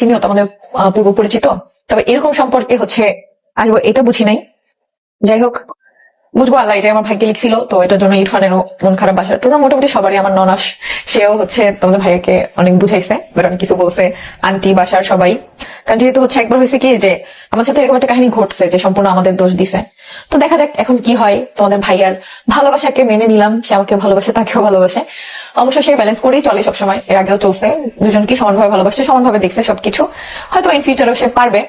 তিনিও তো আমাদের পূর্ব পরিচিত তবে এরকম সম্পর্কে হচ্ছে আসব এটা বুঝি নাই। যাই হোক বুঝব আল্লাহ এটা আমার ভাইকে লিখছিল, তো এটার জন্য ইরফানেরও মন খারাপ বাসার তোমরা মোটামুটি সবারই আমার ননাস, সেও হচ্ছে তোমাদের ভাইয়াকে অনেক বুঝাইছে বাট অনেক কিছু বলছে, আন্টি, বাসার সবাই। কারণ যেহেতু হচ্ছে একবার হয়েছে কি, যে আমার সাথে এরকম একটা কাহিনী ঘটছে, যে সম্পূর্ণ আমাদের দোষ দিছে। তো দেখা যাক এখন কি হয়, তোমাদের ভাইয়ার ভালোবাসাকে মেনে নিলাম, সে আমাকে ভালোবাসে, তাকেও ভালোবাসে। অবশ্য সে ব্যালেন্স করেই চলে সবসময়, এর আগেও চলছে, দুজনকে সমানভাবে ভালোবাসছে, সমানভাবে দেখছে সবকিছু। হয়তো ইন ফিউচারও সে পারবে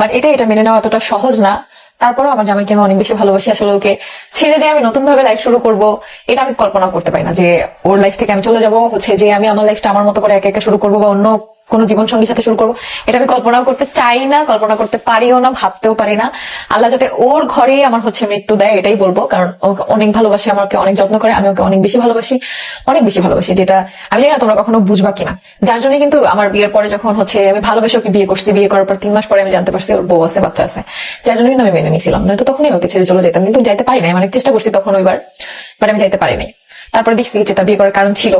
বাট এটা এটা মেনে নেওয়া এতটা সহজ না। তারপরেও আমার জামাইকে আমি অনেক বেশি ভালোবাসি। আসলে ওকে ছেড়ে যে আমি নতুন ভাবে লাইফ শুরু করব, এটা আমি কল্পনা করতে পারি না যে ওর লাইফ থেকে আমি চলে যাব, হচ্ছে যে আমি আমার লাইফটা আমার মতো করে একা একা শুরু করব বা অন্য কোনো জীবন সঙ্গীর সাথে শুরু করব। এটা আমি কল্পনাও করতে চাই না কল্পনা করতে পারিও না, ভাবতেও পারি না। আল্লাহ যাতে ওর ঘরে আমার হচ্ছে মৃত্যু দেয়, এটাই বলব। কারণ ওকে অনেক ভালোবাসি, আমাকে অনেক যত্ন করে, আমি ওকে অনেক বেশি ভালোবাসি, অনেক বেশি ভালোবাসি, যেটা আমি জানি না তোমরা কখনো বুঝবা কিনা। যার জন্য কিন্তু আমার বিয়ের পরে যখন হচ্ছে আমি ভালোবেসে ওকে বিয়ে করছি, বিয়ে করার পর তিন মাস পরে আমি জানতে পারছি ওর বউ আছে, বাচ্চা আছে। যার জন্য কিন্তু আমি মেনে নিয়েছিলাম নয়তো তখনই ওকে ছেড়ে চলে যেতাম, কিন্তু যাইতে পারি নাই। অনেক চেষ্টা করছি তখন ওইবার, বাট আমি যাইতে পারি নাই। তারপরে দেখছি যেটা বিয়ে করার কারণ ছিল।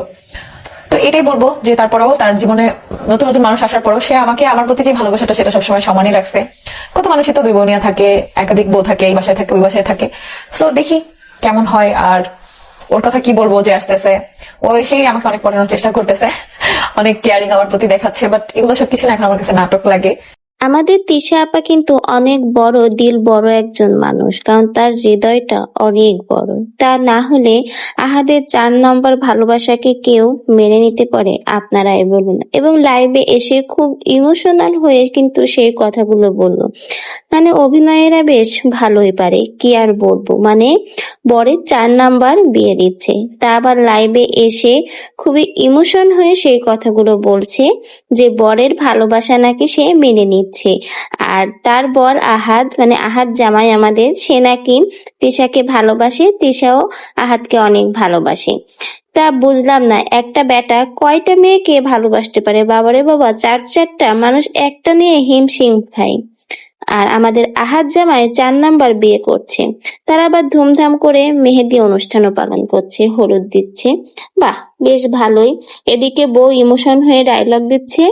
তো এটাই বলব যে তারপরেও তার জীবনে নতুন নতুন মানুষ আসার পরও সে আমাকে, আমার প্রতি যে ভালোবাসাটা সেটা সবসময় সমানই রাখছে। কত মানুষই তো দুই বোনিয়া থাকে, একাধিক বউ থাকে, এই বাসায় থাকে, ওই বাসায় থাকে। সো দেখি কেমন হয় আর ওর কথা কি বলব যে আসতেছে। ও এসেই আমাকে অনেক পড়ানোর চেষ্টা করতেছে। অনেক কেয়ারিং আমার প্রতি দেখাচ্ছে বাট এগুলো সবকিছু না এখন আমার কাছে নাটক লাগে। আমাদের তিশা আপা কিন্তু অনেক বড়, দিল বড় একজন মানুষ, কারণ তার হৃদয়টা অনেক বড়। তা না হলে আহাদের চার নম্বর ভালোবাসাকে কেউ মেনে নিতে পারে, আপনারাই বলুন। এবং লাইভে এসে খুব ইমোশনাল হয়ে কিন্তু সেই কথাগুলো বলল। মানে অভিনয়েরা বেশ ভালোই পারে, কি আর বলব? মানে বরের চার নাম্বার বিয়ে দিচ্ছে। তা আবার লাইভে এসে খুবই ইমোশন হয়ে সেই কথাগুলো বলছে যে বরের ভালোবাসা নাকি সে মেনে নিচ্ছে। আর তার বর আহাদ মানে আহাদ জামাই আমাদের সে নাকি তিশাকে ভালোবাসে, তিশাও আহাদকে অনেক ভালোবাসে। তা বুঝলাম না, একটা বেটা কয়টা মেয়েকে ভালোবাসতে পারে? বাবারে বাবা, চার চারটা, মানুষ একটা নিয়ে হিমশিম খায়। আর আমাদের আহাদ জামাই চার নাম্বার বিয়ে করছে। তারা আবার ধুমধাম করে মেহেদি অনুষ্ঠানও পালন করছে, হলুদ দিচ্ছে। বাহ, বেশ ভালোই। এদিকে বউ ইমোশন হয়ে ডায়লগ দিচ্ছে।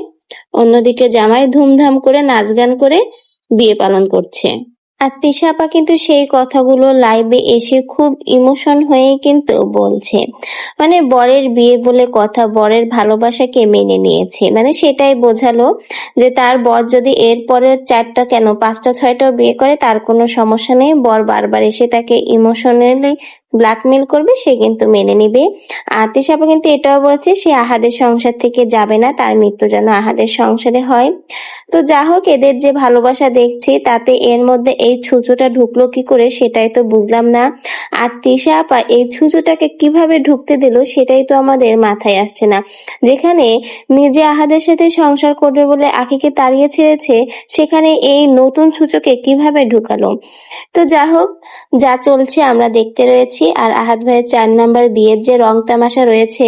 অন্যদিকে জামাই ধুমধাম করে নাচ গান করে বিয়ে পালন করছে। আর তিশা আপা কিন্তু সেই কথাগুলো লাইভে এসে খুব ইমোশন হয়ে কিন্তু বলছে। মানে বরের বিয়ে বলে কথা, বরের ভালোবাসাকে মেনে নিয়েছে। মানে সেটাই বোঝালো যে তার বর যদি এরপরে চারটা কেন, পাঁচটা, ছয়টাও বিয়ে করে, তার কোনো সমস্যা নেই। বর বারবার এসে তাকে ইমোশনালি ব্ল্যাকমেল করবে, সে কিন্তু মেনে নিবে। আর তিশা কিন্তু এটাও বলছে, সে আহাদের সংসার থেকে যাবে না, তার মৃত্যু যেন আহাদের সংসারে হয়। তো যা হোক, এদের যে ভালোবাসা দেখছি, তাতে এর মধ্যে এই ছুঁচোটা ঢুকলো কি করে সেটাই তো বুঝলাম না। আর তিশা আপা, এই ছুঁচোটাকে কীভাবে ঢুকতে দিল সেটাই তো আমাদের মাথায় আসছে না। যেখানে নিজে আহাদের সাথে সংসার করবে বলে আখিকে তাড়িয়ে ছেড়েছে, সেখানে এই নতুন ছুঁচোকে কীভাবে ঢুকালো? তো যা হোক, যা চলছে আমরা দেখতে রয়েছি। আর আহাদ ভাইয়ের চার নাম্বার বিয়ের যে রং তামাশা রয়েছে,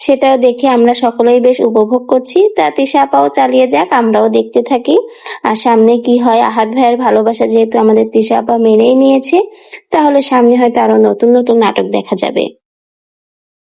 সেটাও দেখে আমরা সকলেই বেশ উপভোগ করছি। তা তিশাপাও চালিয়ে যাক, আমরাও দেখতে থাকি। আর সামনে কি হয় আহাদ ভাইয়ের ভালোবাসা যেহেতু আমাদের তিশাপা মেনেই নিয়েছে, তাহলে সামনে হয়তো আরও নতুন নতুন নাটক দেখা যাবে।